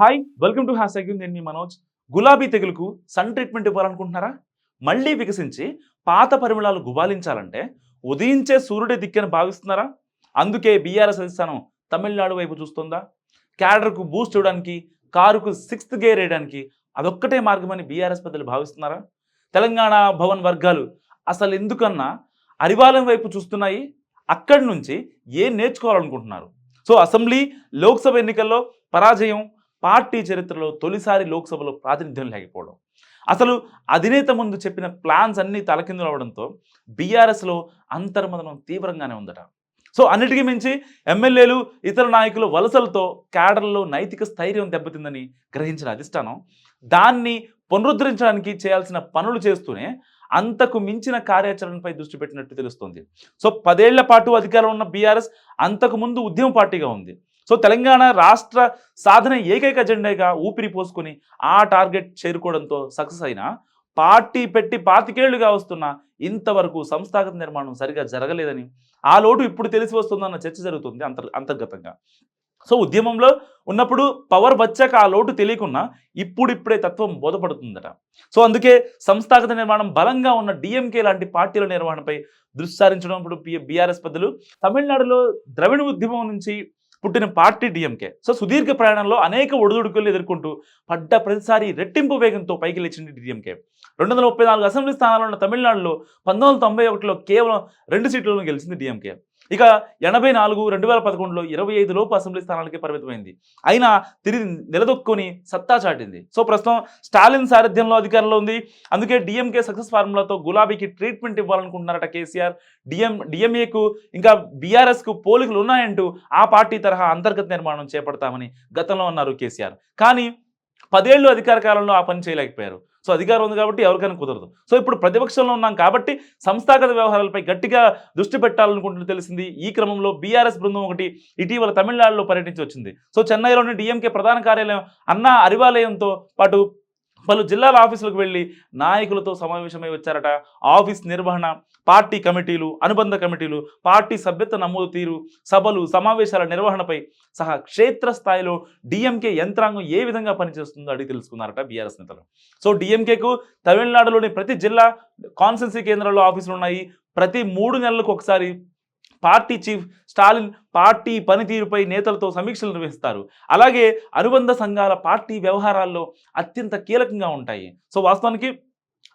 Hi welcome to hash నేను మీ మనోజ్. గులాబీ తెగులుకు సన్ ట్రీట్మెంట్ ఇవ్వాలనుకుంటున్నారా? మళ్ళీ వికసించి పాత పరిమళాలు గుబాలించాలంటే ఉదయించే సూర్యుడి దిక్కని భావిస్తున్నారా? అందుకే బీఆర్ఎస్ అధిష్టానం తమిళనాడు వైపు చూస్తుందా? క్యాడర్కు బూస్ట్ ఇవ్వడానికి కారుకు సిక్స్త్ గేర్ వేయడానికి అదొక్కటే మార్గమని బీఆర్ఎస్ పెద్దలు భావిస్తున్నారా? తెలంగాణ భవన్ వర్గాలు అసలు ఎందుకన్నా అరివాలం వైపు చూస్తున్నాయి? అక్కడి నుంచి ఏం నేర్చుకోవాలనుకుంటున్నారు? సో అసెంబ్లీ లోక్సభ ఎన్నికల్లో పరాజయం పార్టీ చరిత్రలో తొలిసారి లోక్సభలో ప్రాతినిధ్యం లేకపోవడం. అసలు అధినేత ముందు చెప్పిన ప్లాన్స్ అన్నీ తలకిందులు అవడంతో బీఆర్ఎస్లో అంతర్మదనం తీవ్రంగానే ఉందట. సో అన్నిటికీ మించి ఎమ్మెల్యేలు ఇతర నాయకులు వలసలతో క్యాడర్లో నైతిక స్థైర్యం దెబ్బతిందని గ్రహించిన అధిష్టానం దాన్ని పునరుద్ధరించడానికి చేయాల్సిన పనులు చేస్తూనే అంతకు మించిన కార్యాచరణపై దృష్టి పెట్టినట్టు తెలుస్తోంది. సో పదేళ్ళ పాటు అధికారం ఉన్న బీఆర్ఎస్ అంతకు ముందు ఉద్యమ పార్టీగా ఉంది. సో తెలంగాణ రాష్ట్ర సాధన ఏకైక ఎజెండాగా ఊపిరి పోసుకొని ఆ టార్గెట్ చేరుకోవడంతో సక్సెస్ అయినా పార్టీ పెట్టి పాతికేళ్ళుగా వస్తున్న ఇంతవరకు సంస్థాగత నిర్మాణం సరిగా జరగలేదని ఆ లోటు ఇప్పుడు తెలిసి వస్తుందన్న చర్చ జరుగుతుంది అంతర్ అంతర్గతంగా. సో ఉద్యమంలో ఉన్నప్పుడు పవర్ వచ్చాక ఆ లోటు తెలియకున్నా ఇప్పుడిప్పుడే తత్వం బోధపడుతుందట. సో అందుకే సంస్థాగత నిర్మాణం బలంగా ఉన్న డిఎంకే లాంటి పార్టీల నిర్వహణపై దృష్టి సారించడం ఇప్పుడు బీఆర్ఎస్ పెద్దలు. తమిళనాడులో ద్రవిడ ఉద్యమం నుంచి పుట్టిన పార్టీ డిఎంకే. సో సుదీర్ఘ ప్రయాణంలో అనేక ఒడిదుడుకులు ఎదుర్కొంటూ పడ్డ ప్రతిసారి రెట్టింపు వేగంతో పైకి లేచింది డిఎంకే. రెండు వందల ముప్పై నాలుగు అసెంబ్లీ స్థానాలు ఉన్న తమిళనాడులో పంతొమ్మిది వందల తొంభై ఒకటిలో కేవలం రెండు సీట్లను గెలిచింది డిఎంకే. ఇక ఎనభై నాలుగు రెండు వేల పదకొండులో ఇరవై ఐదు లోపు అసెంబ్లీ స్థానాలకే పరిమితమైంది. అయినా తిరిగి నిలదొక్కుని సత్తా చాటింది. సో ప్రస్తుతం స్టాలిన్ సారథ్యంలో అధికారంలో ఉంది. అందుకే డిఎంకే సక్సెస్ ఫార్ములాతో గులాబీకి ట్రీట్మెంట్ ఇవ్వాలనుకుంటున్నారట కేసీఆర్. డిఎం డిఎంఏకు ఇంకా బీఆర్ఎస్కు పోలికలు ఉన్నాయంటూ ఆ పార్టీ తరహా అంతర్గత నిర్మాణం చేపడతామని గతంలో అన్నారు కేసీఆర్. కానీ పదేళ్ళు అధికార కాలంలో ఆ పని చేయలేకపోయారు. సో అధికారం ఉంది కాబట్టి ఎవరికైనా కుదరదు. సో ఇప్పుడు ప్రతిపక్షంలో ఉన్నాం కాబట్టి సంస్థాగత వ్యవహారాలపై గట్టిగా దృష్టి పెట్టాలనుకుంటున్న తెలిసింది. ఈ క్రమంలో బీఆర్ఎస్ బృందం ఒకటి ఇటీవల తమిళనాడులో పర్యటించి వచ్చింది. సో చెన్నైలోని డిఎంకే ప్రధాన కార్యాలయం అన్నా అరివాలయంతో పాటు పలు జిల్లాల ఆఫీసులకు వెళ్ళి నాయకులతో సమావేశమై వచ్చారట. ఆఫీస్ నిర్వహణ పార్టీ కమిటీలు అనుబంధ కమిటీలు పార్టీ సభ్యత్వ నమోదు తీరు సభలు సమావేశాల నిర్వహణపై సహా క్షేత్రస్థాయిలో డిఎంకే యంత్రాంగం ఏ విధంగా పనిచేస్తుందో అడిగి తెలుసుకున్నారట బీఆర్ఎస్ నేతలు. సో డిఎంకేకు తమిళనాడులోని ప్రతి జిల్లా కాన్సెన్సీ కేంద్రాల్లో ఆఫీసులు ఉన్నాయి. ప్రతి మూడు నెలలకు ఒకసారి పార్టీ చీఫ్ స్టాలిన్ పార్టీ పనితీరుపై నేతలతో సమీక్షలు నిర్వహిస్తారు. అలాగే అనుబంధ సంఘాల పార్టీ వ్యవహారాల్లో అత్యంత కీలకంగా ఉంటాయి. సో వాస్తవానికి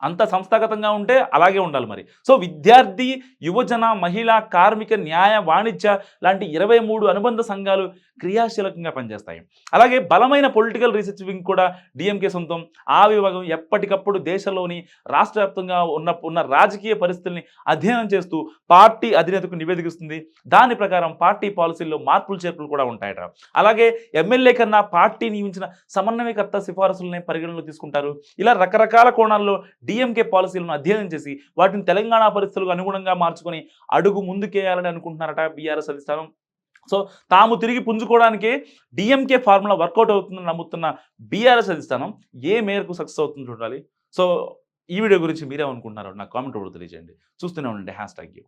అంత సంస్థాగతంగా ఉంటే అలాగే ఉండాలి మరి. సో విద్యార్థి యువజన మహిళా కార్మిక న్యాయ వాణిజ్య లాంటి ఇరవై మూడు అనుబంధ సంఘాలు క్రియాశీలకంగా పనిచేస్తాయి. అలాగే బలమైన పొలిటికల్ రీసెర్చ్ వింగ్ కూడా డిఎంకే సొంతం. ఆ విభాగం ఎప్పటికప్పుడు దేశంలోని రాష్ట్ర వ్యాప్తంగా ఉన్న ఉన్న రాజకీయ పరిస్థితుల్ని అధ్యయనం చేస్తూ పార్టీ అధినేతకు నివేదిస్తుంది దాని ప్రకారం పార్టీ పాలసీల్లో మార్పులు చేర్పులు కూడా ఉంటాయట. అలాగే ఎమ్మెల్యే కన్నా పార్టీ నియమించిన సమన్వయకర్త సిఫారసులనే పరిగణలో తీసుకుంటారు. ఇలా రకరకాల కోణాల్లో డిఎంకే పాలసీలను అధ్యయనం చేసి వాటిని తెలంగాణ పరిస్థితులకు అనుగుణంగా మార్చుకొని అడుగు ముందుకేయాలని అనుకుంటున్నారట బీఆర్ఎస్ అధిష్టానం. సో తాము తిరిగి పుంజుకోవడానికి డిఎంకే ఫార్ములా వర్కౌట్ అవుతుందని నమ్ముతున్న బీఆర్ఎస్ అధిష్టానం ఏ మేరకు సక్సెస్ అవుతుంది చూడాలి. సో ఈ వీడియో గురించి మీరేమనుకుంటున్నారో నాకు కామెంట్ కూడా తెలియజేయండి. చూస్తూనే ఉండండి. Hash tag you